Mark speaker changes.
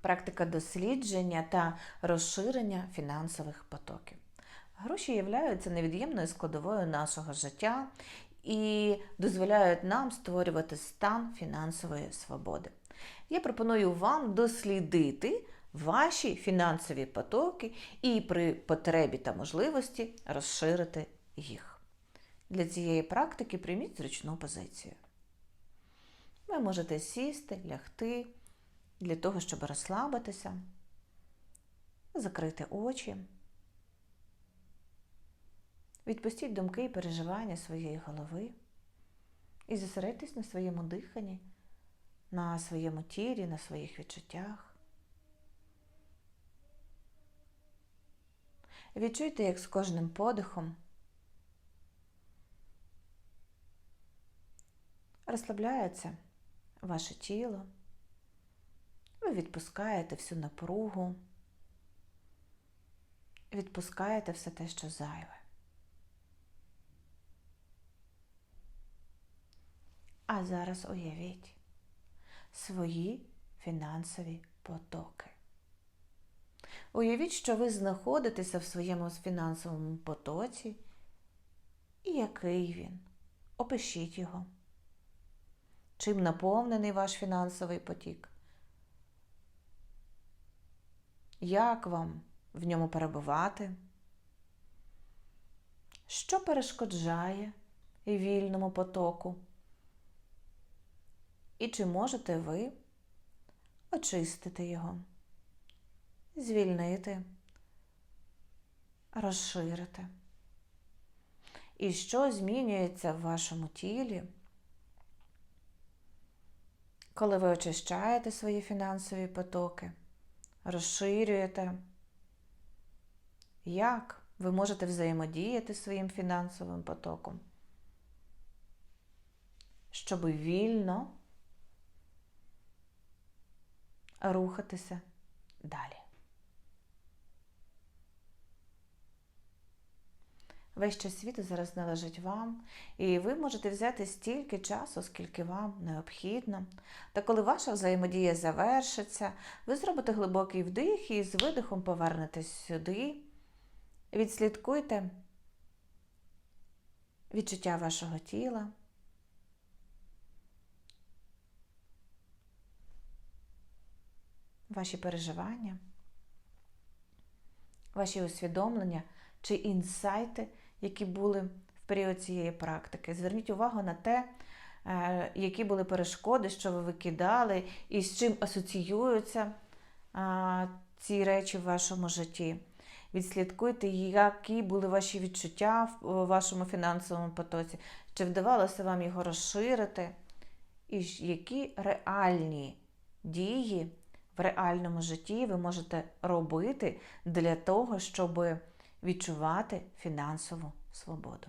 Speaker 1: практика дослідження та розширення фінансових потоків. Гроші являються невід'ємною складовою нашого життя і дозволяють нам створювати стан фінансової свободи. Я пропоную вам дослідити ваші фінансові потоки і при потребі та можливості розширити їх. Для цієї практики прийміть зручну позицію. Ви можете сісти, лягти для того, щоб розслабитися, закрити очі. Відпустіть думки і переживання своєї голови і зосередьтесь на своєму диханні, на своєму тілі, на своїх відчуттях. Відчуйте, як з кожним подихом розслабляється ваше тіло. Ви відпускаєте всю напругу, відпускаєте все те, що зайве. А зараз уявіть свої фінансові потоки. Уявіть, що ви знаходитеся в своєму фінансовому потоці, і який він. Опишіть його. Чим наповнений ваш фінансовий потік? Як вам в ньому перебувати? Що перешкоджає вільному потоку? І чи можете ви очистити його, звільнити, розширити? І що змінюється в вашому тілі, коли ви очищаєте свої фінансові потоки, розширюєте? Як ви можете взаємодіяти своїм фінансовим потоком, щоб вільно рухатися далі. Весь час світу зараз належить вам, і ви можете взяти стільки часу, скільки вам необхідно. Та коли ваша взаємодія завершиться, ви зробите глибокий вдих і з видихом повернетесь сюди. Відслідкуйте відчуття вашого тіла. Ваші переживання, ваші усвідомлення чи інсайти, які були в період цієї практики. Зверніть увагу на те, е, які були перешкоди, що ви викидали, і з чим асоціюються ці речі в вашому житті. Відслідкуйте, які були ваші відчуття в вашому фінансовому потоці, чи вдавалося вам його розширити, і які реальні дії в реальному житті ви можете робити для того, щоб відчувати фінансову свободу.